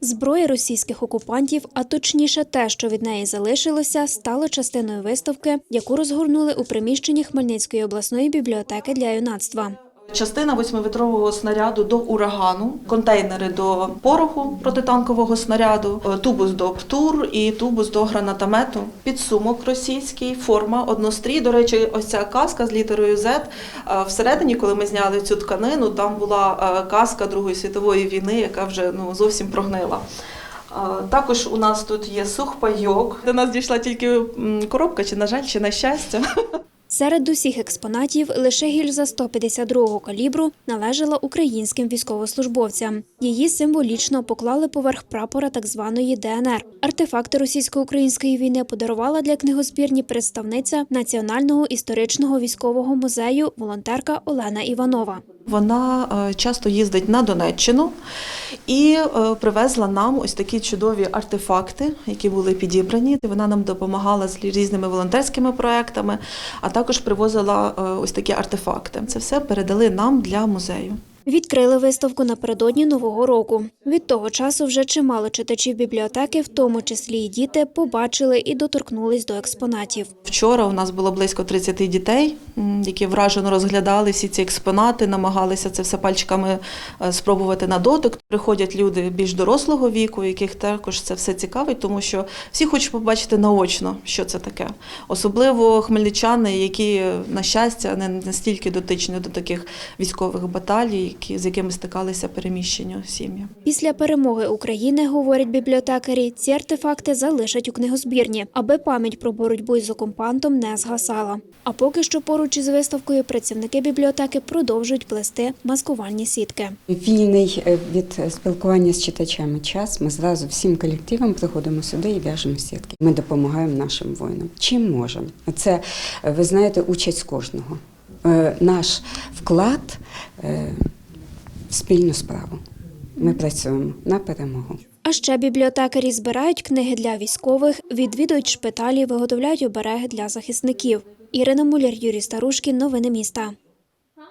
Зброя російських окупантів, а точніше те, що від неї залишилося, стало частиною виставки, яку розгорнули у приміщенні Хмельницької обласної бібліотеки для юнацтва. Частина восьмиметрового снаряду до урагану, контейнери до пороху протитанкового снаряду, е, тубус до ПТУР і тубус до гранатомету, підсумок російський, форма однострій. До речі, ось ця каска з літерою Z. е, Всередині, коли ми зняли цю тканину, там була е, каска Другої світової війни, яка вже ну зовсім прогнила. Також у нас тут є сухпайок. До нас дійшла тільки коробка, чи на жаль, чи на щастя. Серед усіх експонатів лише гільза 152-го калібру належала українським військовослужбовцям. Її символічно поклали поверх прапора так званої ДНР. Артефакти російсько-української війни подарувала для книгозбірні представниця Національного історичного військового музею волонтерка Олена Іванова. Вона е, часто їздить на Донеччину і е, привезла нам ось такі чудові артефакти, які були підібрані. Вона нам допомагала з різними волонтерськими проектами, а також привозила е, ось такі артефакти. Це все передали нам для музею. Відкрили виставку напередодні нового року. Від того часу вже чимало читачів бібліотеки, в тому числі і діти, побачили і доторкнулись до експонатів. Вчора у нас було близько 30 дітей, які вражено розглядали всі ці експонати, намагалися це все пальчиками е, спробувати на дотик. Приходять люди більш дорослого віку, яких також це все цікавить, тому що всі хочуть побачити наочно, що це таке. Особливо хмельничани, які, на щастя, не настільки дотичні до таких військових баталій, які, з якими стикалися переміщення сім'ї. Після перемоги України, говорять бібліотекарі, ці артефакти залишать у книгозбірні, аби пам'ять про боротьбу із окупантом не згасала. А поки що поруч із виставкою працівники бібліотеки продовжують плести маскувальні сітки. Вільний е, від спілкування з читачами час. Ми зразу всім колективом приходимо сюди і в'яжемо сітки. Ми допомагаємо нашим воїнам. Чим можемо? Це е, ви знаєте, участь кожного. Е, Наш вклад е, спільну справу. Ми працюємо на перемогу. А ще бібліотекарі збирають книги для військових, відвідують шпиталі, виготовляють обереги для захисників. Ірина Муляр, Юрій Старушкін. Новини міста.